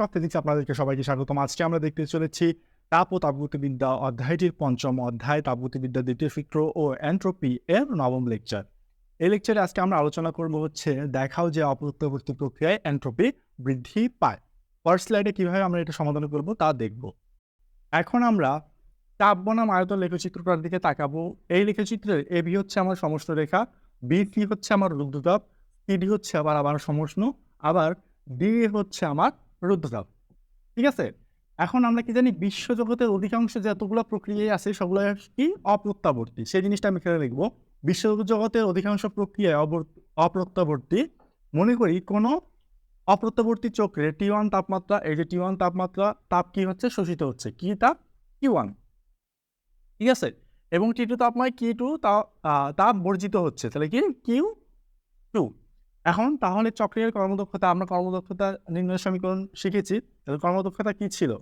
করতে দিচ্ছি আপনাদেরকে সবাইকে স্বাগতম। আজকে আমরা দেখতে চলেছি তাপ ও তাপগতিবিদ্যা অধ্যায়টির পঞ্চম অধ্যায়। তাপগতিবিদ্যা দ্বিতীয় সূত্র ও অ্যান্ট্রোপি এর নবম লেকচার এই লেকচারে আজকে আমরা আলোচনা করব হচ্ছে, দেখাও যে অপ্রত্যবর্তী প্রক্রিয়ায় অ্যান্ট্রোপি বৃদ্ধি পায়। ফার্স্ট স্লাইডে কীভাবে আমরা এটা সমাধান করব তা দেখব। এখন আমরা তাপ বনাম আয়তন লেখচিত্রটার দিকে তাকাবো। এই লেখচিত্রের বি হচ্ছে আমার সমস্ত রেখা বিসি হচ্ছে আমার রুদ্রতাপ সিডি হচ্ছে আবার আমার সমষ্ণ, আবার ডি হচ্ছে আমার রুদ্রতাপ ঠিক আছে? এখন আমরা কি জানি, বিশ্বজগতের অধিকাংশ যতগুলো প্রক্রিয়ায় আছে সবগুলো কি? অপ্রত্যাবর্তী। সেই জিনিসটা আমি এখানে লিখব বিশ্বজগতের অধিকাংশ প্রক্রিয়ায় অপ্রত্যাবর্তী। মনে করি কোনো অপ্রত্যাবর্তী চক্রে টি ওয়ান তাপমাত্রা, এই যে টি ওয়ান তাপমাত্রা, তাপ কি হচ্ছে? শোষিত হচ্ছে। কি তাপ? কি ওয়ান ঠিক আছে? এবং টি টু তাপমাত্রা কি টু তাপ বর্জিত হচ্ছে। তাহলে কি? কিউ টু এখন তাহলে চক্রের কর্মদক্ষতা, আমরা কর্মদক্ষতা নির্ণয় সমীকরণ শিখেছি, তাহলে কর্মদক্ষতা কি ছিল?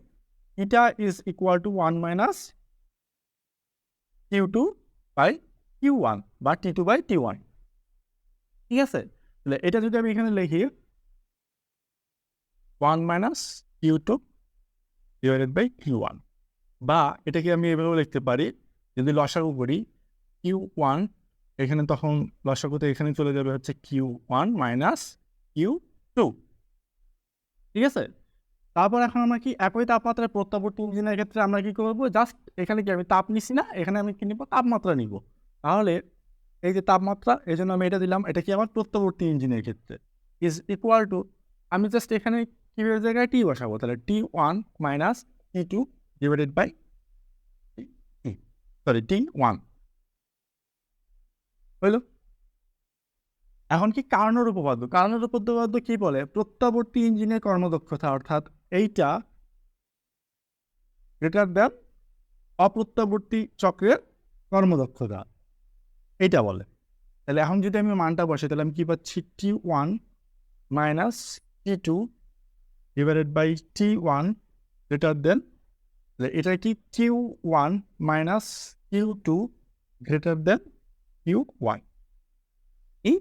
Eta is equal to one minus Q two by Q one বা T two by T one ঠিক আছে? তাহলে এটা যদি আমি এখানে লিখি one minus Q two divided by Q one বা এটাকে আমি এভাবেও লিখতে পারি, যদি লসাগু করি কিউ ওয়ান এখানে তখন লসাগুতে এখানে চলে যাবে হচ্ছে Q one minus Q two ঠিক আছে? তারপর এখন আমরা কি একই তাপমাত্রায় প্রত্যাবর্তী ইঞ্জিনের ক্ষেত্রে আমরা কি করব? জাস্ট এখানে কি আমি তাপ নিছি না, এখানে আমি কি নিব? তাপমাত্রা নিব। তাহলে এই যে তাপমাত্রা এই জন্য আমি এটা দিলাম, এটা কি আমার প্রত্যাবর্তী ইঞ্জিনের ক্ষেত্রে? ইজ ইকুয়াল টু আমি জাস্ট এখানে কীভাবে জায়গায় টি বসাবো। তাহলে T one minus T two divided by sorry T one হইল? এখন কি কারণের উপপাদ্য? কারণের উপপাদ্য কি বলে? প্রত্যাবর্তী ইঞ্জিনের কর্মদক্ষতা, অর্থাৎ এইটা গ্রেটার দ্যান অপ্রত্যাবর্তী চক্রের কর্মদক্ষতা, এইটা বলে। তাহলে এখন যদি আমি মানটা বসে তাহলে আমি কি পাচ্ছি? T one minus T two divided by T one greater than এটা কি? Q one minus Q two greater than Q one ই?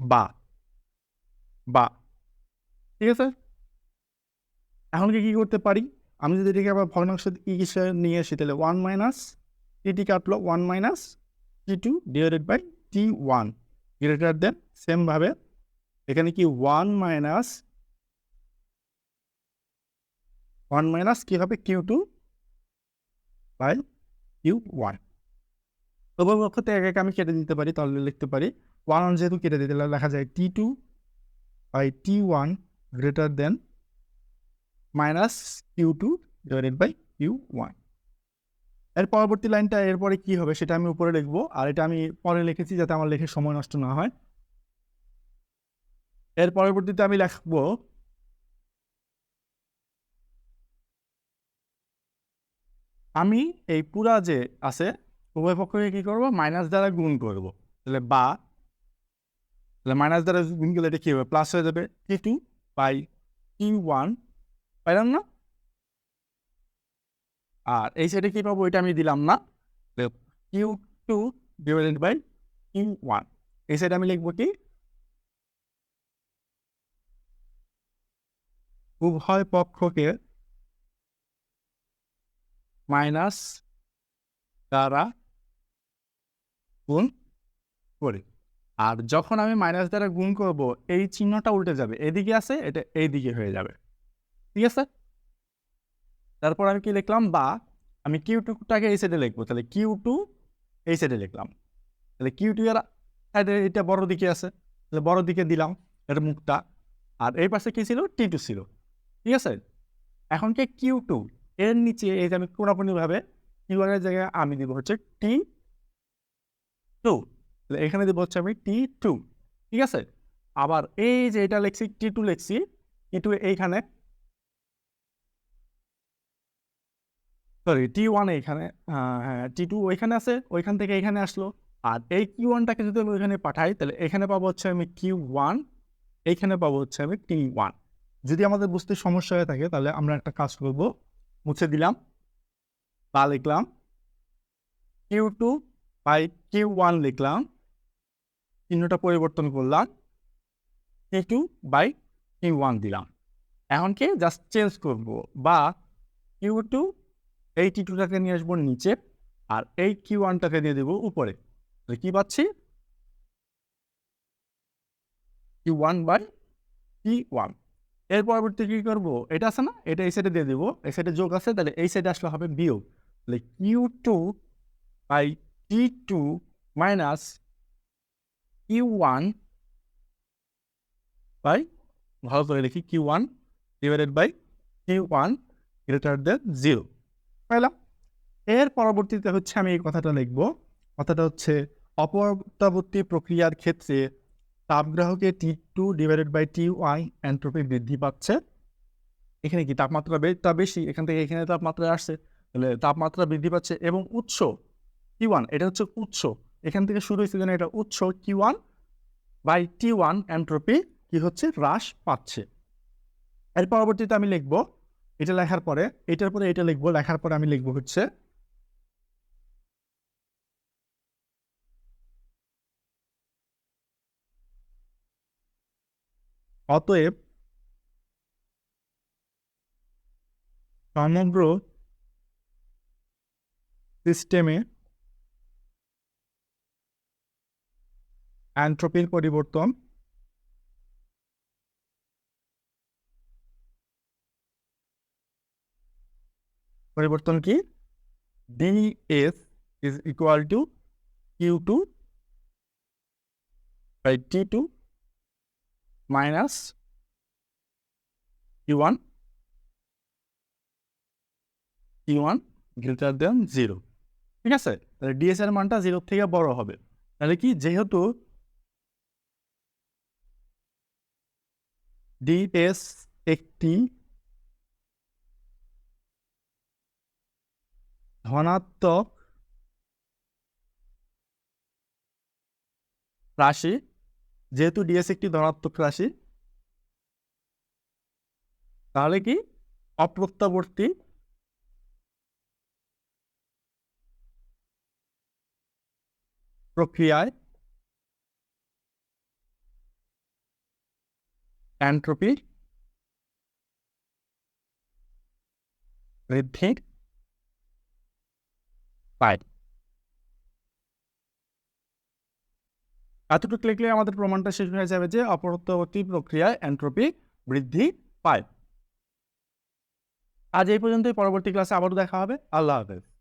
বা। বা। ঠিক আছে? এখন কি করতে পারি? আমি যদি এটাকে আবার ভগ্নাংশ ই হিসেবে নিয়ে আসি, তাহলে ওয়ান মাইনাস টি কাটলো one minus T two divided by T one greater than সেমভাবে এখানে কি ওয়ান মাইনাস ওয়ান মাইনাস কী হবে Q two by Q one তবুও অক্ষতে এক এক আমি কেটে দিতে পারি, তাহলে লিখতে পারি। ওয়ান ওয়ান যেহেতু কেটে দিতে লেখা যায় T two by T one greater than minus Q two divided by Q ওয়ানের পরবর্তী লাইনটা এরপরে কি হবে সেটা আমি উপরে লিখব, আর এটা আমি পরে লিখেছি যাতে আমার লেখে সময় নষ্ট না হয়। এর পরবর্তীতে আমি লিখব আমি এই পুরা যে আছে উভয় পক্ষকে কি করব? মাইনাস দ্বারা গুণ করব। তাহলে বা, তাহলে মাইনাস দ্বারা গুণ করলে এটা কি হবে? প্লাস হয়ে যাবে T two by T one পাইলাম না? আর এই সাইডে কি পাবো? এটা আমি দিলাম না। Q two divided by Q one এই সাইডে আমি লিখব কি? উভয় পক্ষকে মাইনাস দ্বারা গুণ করি। আর যখন আমি মাইনাস দ্বারা গুণ করব, এই চিহ্নটা উল্টে যাবে। এদিকে আছে, এটা এই দিকে হয়ে যাবে। ঠিক আছে? তারপর আমি কি লিখলাম? বা আমি কিউ টুটাকে এই সাইডে লিখব। তাহলে কিউ টু এই সাইডে লিখলাম। তাহলে কিউ টু এর সাইডে এটা বড় দিকে আছে। তাহলে বড় দিকে দিলাম এর মুখটা। আর এই পাশে কি ছিল? টি টু ছিল। ঠিক আছে? এখন কি কিউ টু এর নিচে এই যে আমি পুরাপুরিভাবে কিউ এর জায়গায় আমি দিব? হচ্ছে টি টু এখানে দিব হচ্ছে আমি টি টু ঠিক আছে? আবার এই যে এটা লিখছি টি টু লিখছি টি টু এইখানে সরি টি ওয়ান এইখানে হ্যাঁ টি টু ওইখানে আছে, ওইখান থেকে এখানে আসলো। আর এই কিউ ওয়ানটাকে যদি আমি ওইখানে পাঠাই, তাহলে এখানে পাবো হচ্ছে আমি কিউ ওয়ান এইখানে পাবো হচ্ছে আমি টি ওয়ান যদি আমাদের বুঝতে সমস্যা হয়ে থাকে, তাহলে আমরা একটা কাজ করব, মুছে দিলাম, বা লিখলাম Q two by Q one লিখলাম, চিহ্নটা পরিবর্তন করলাম T two by Q one দিলাম। এখন কি? জাস্ট চেঞ্জ করব বা কিউ টু এই টি টুটাকে নিয়ে আসব নিচে আর এই কিউ ওয়ানটাকে দিয়ে দেবো উপরে। তাহলে কি পাচ্ছি? কিউ ওয়ান বাই কি ওয়ানের পরবর্তী কি করব? এটা আছে না? এটা এই সাইডে দিয়ে দেবো। এই সাইডে যোগ আছে, তাহলে এই সাইডে আসলে হবে বিয়োগ। তাহলে Q two by T two minus Q one by ভালো করে লিখি Q one divided by Q one greater than zero পাইলাম। এর পরবর্তীতে হচ্ছে আমি এই কথাটা লিখব। কথাটা হচ্ছে অপরবর্তী প্রক্রিয়ার ক্ষেত্রে তাপগ্রাহকে T two divided by T Y entropy বৃদ্ধি পাচ্ছে। এখানে কি তাপমাত্রা বেটা বেশি? এখান থেকে এখানে তাপমাত্রা আসছে। তাহলে তাপমাত্রা বৃদ্ধি পাচ্ছে এবং উৎস টি ওয়ান এটা হচ্ছে উৎস। এখান থেকে শুরু হয়েছে যেন এটা উৎস T one by T one entropy কি হচ্ছে? হ্রাস পাচ্ছে। এর পরবর্তীতে আমি লিখব, এটা লেখার পরে, এটার পরে এটা লিখব, লেখার পরে আমি লিখব হচ্ছে অতএব সমগ্র সিস্টেমে অ্যান্ট্রপির পরিবর্তন। পরিবর্তন কি? D S is equal to Q two by T two minus Q one Q one greater than zero ঠিক আছে? তাহলে ডিএস এর মানটা জিরোর থেকে বড় হবে। তাহলে কি? যেহেতু ডিএস একটি ধনাত্মক রাশি যেহেতু ডিএস একটি ধনাত্মক রাশি তাহলে কি? অপ্রত্যাবর্তী প্রক্রিয়ায় এন্ট্রপি বৃদ্ধি পায় এতটুকু লিখলে আমাদের প্রমাণটা শেষ হয়ে যাবে যে অপরত্ববর্তী প্রক্রিয়ায় এন্ট্রপি বৃদ্ধি পায়। আজ এই পর্যন্তই, পরবর্তী ক্লাসে আবারও দেখা হবে। আল্লাহ হাফেজ।